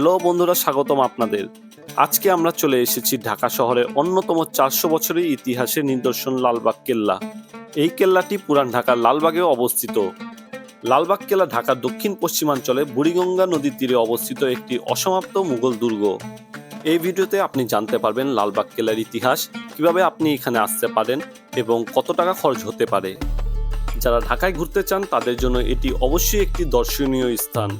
Hello বন্ধুরা, স্বাগতম আপনাদের। আজকে আমরা চলে এসেছি ঢাকা শহরের অন্যতম চারশো বছরের ইতিহাসের নিদর্শন লালবাগ কেল্লা। এই কেল্লাটি পুরান ঢাকার লালবাগে অবস্থিত। লালবাগ কেল্লা ঢাকার দক্ষিণ পশ্চিমাঞ্চলে বুড়িগঙ্গা নদীর তীরে অবস্থিত একটি অসমাপ্ত মুঘল দুর্গ। এই ভিডিওতে আপনি জানতে পারবেন লালবাগ কেল্লার ইতিহাস, কীভাবে আপনি এখানে আসতে পারেন এবং কত টাকা খরচ হতে পারে। যারা ঢাকায় ঘুরতে চান, তাদের জন্য এটি অবশ্যই একটি দর্শনীয় স্থান।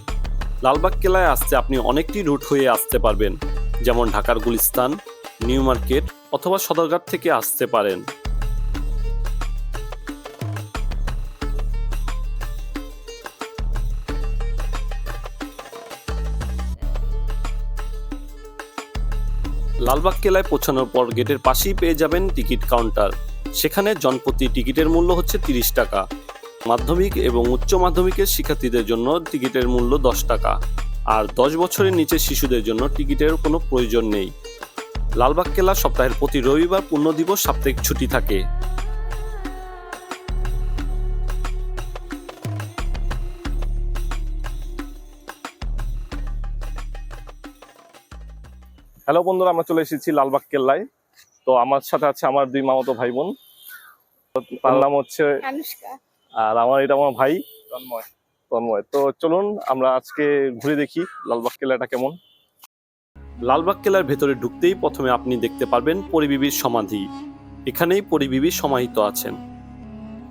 লালবাগ কেলায় আসতে আপনি অনেকটি রুট হয়ে আসতে পারবেন, যেমন ঢাকার গুলিস্তান, নিউ মার্কেট অথবা সদরঘাট থেকে আসতে পারেন। লালবাগ কেলায় পৌঁছানোর পর গেটের পাশেই পেয়ে যাবেন টিকিট কাউন্টার। সেখানে জনপ্রতি টিকিটের মূল্য হচ্ছে তিরিশ টাকা। মাধ্যমিক এবং উচ্চ মাধ্যমিকের শিক্ষার্থীদের জন্য টিকিটের মূল্য দশ টাকা। আর দশ বছরের নিচে শিশুদের জন্য টিকিটের কোনো প্রয়োজন নেই। লালবাগ কেলা সপ্তাহের প্রতি রবিবার পূর্ণ দিবস সাপ্তাহিক ছুটি থাকে। হ্যালো বন্ধুরা আমরা চলে এসেছি লালবাগ কেল্লায়। তো আমার সাথে আছে আমার দুই মামাতো ভাই বোন। তার নাম হচ্ছে আর আমার এটা আমার ভাই তন্ময়। তন্ময়। তো চলুন আমরা আজকে ঘুরে দেখি লালবাগ কেল্লাটা কেমন। লালবাগ কেল্লার ভেতরে ঢুকতেই প্রথমে আপনি দেখতে পারবেন পরিবিবির সমাধি। এখানেই পরিবিবি সমাহিত আছেন।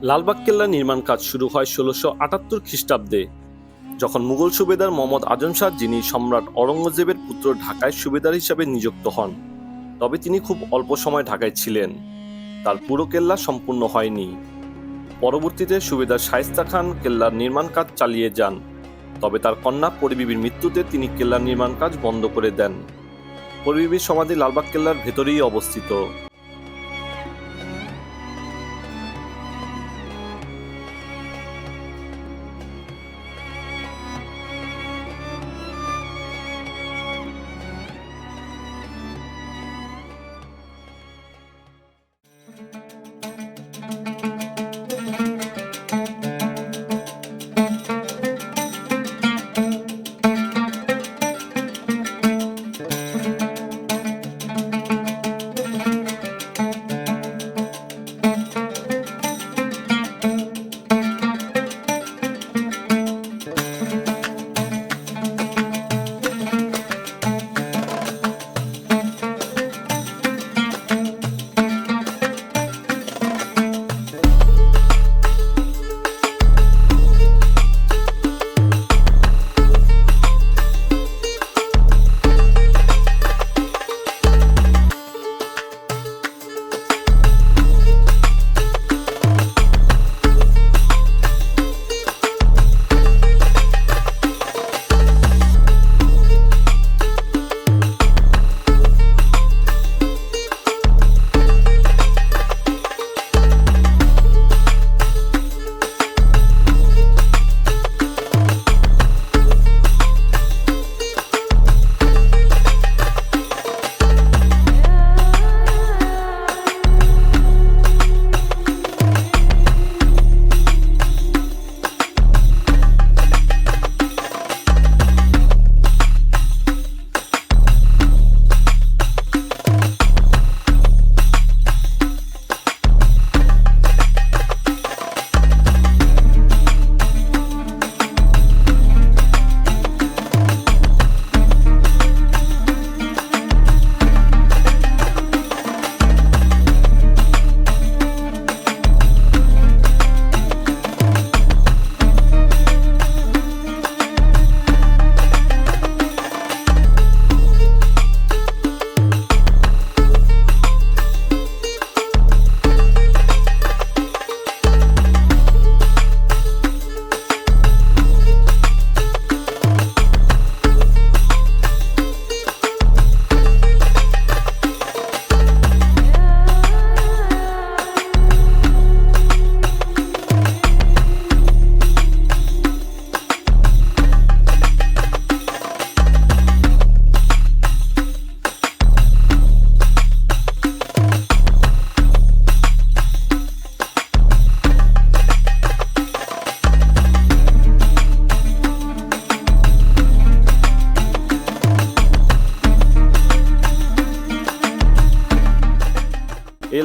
লালবাগ কেল্লা নির্মাণ কাজ শুরু হয় ষোলোশো আটাত্তর খ্রিস্টাব্দে যখন মুঘল সুবেদার মোহাম্মদ আজম শাহ যিনি সম্রাট অরঙ্গজেবের পুত্র ঢাকায় সুবেদার হিসাবে নিযুক্ত হন তবে তিনি খুব অল্প সময় ঢাকায় ছিলেন। তার পুরো কেল্লা সম্পূর্ণ হয়নি। পরবর্তীতে সুবেদার শায়েস্তা খান কেল্লার নির্মাণ কাজ চালিয়ে যান। তবে তার কন্যা পরিবিবির মৃত্যুতে তিনি কেল্লার নির্মাণ কাজ বন্ধ করে দেন। পরিবিবির সমাধি লালবাগ কেল্লার ভেতরেই অবস্থিত।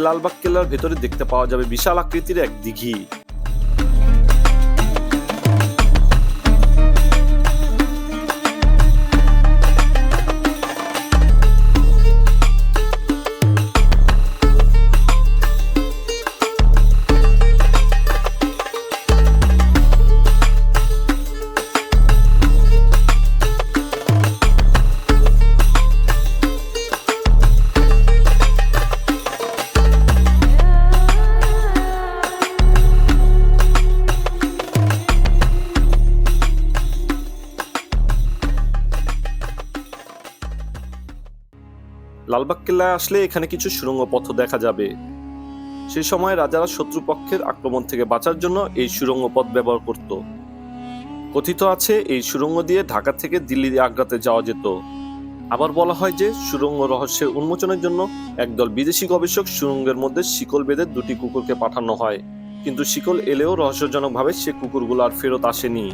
লালবাগ কেল্লার ভেতরে দেখতে পাওয়া যাবে বিশাল আকৃতির এক দিঘি। লালবাগ কেল্লায় আসলে এখানে কিছু সুড়ঙ্গ পথ দেখা যাবে। সেই সময় রাজারা শত্রুপক্ষের আক্রমণ থেকে বাঁচার জন্য এই সুড়ঙ্গ পথ ব্যবহার করত। কথিত আছে, এই সুড়ঙ্গ দিয়ে ঢাকা থেকে দিল্লি আগ্রাতে যাওয়া যেত। আবার বলা হয় যে, সুড়ঙ্গ রহস্যের উন্মোচনের জন্য একদল বিদেশি গবেষক সুড়ঙ্গের মধ্যে শিকল বেঁধে দুটি কুকুরকে পাঠানো হয়। কিন্তু শিকল এলেও রহস্যজনকভাবে সে কুকুরগুলো আর ফেরত আসেনি।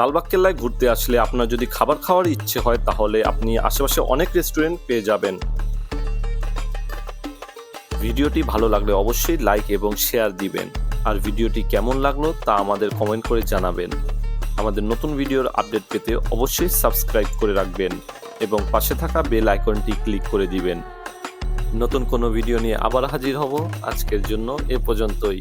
লালবাগ কেল্লায় ঘুরতে আসলে আপনার যদি খাবার খাওয়ার ইচ্ছে হয়, তাহলে আপনি আশেপাশে অনেক রেস্টুরেন্ট পেয়ে যাবেন। ভিডিওটি ভালো লাগলে অবশ্যই লাইক এবং শেয়ার দিবেন। আর ভিডিওটি কেমন লাগল তা আমাদের কমেন্ট করে জানাবেন। আমাদের নতুন ভিডিওর আপডেট পেতে অবশ্যই সাবস্ক্রাইব করে রাখবেন এবং পাশে থাকা বেল আইকনটি ক্লিক করে দিবেন। নতুন কোনো ভিডিও নিয়ে আবার হাজির হব। আজকের জন্য এ পর্যন্তই।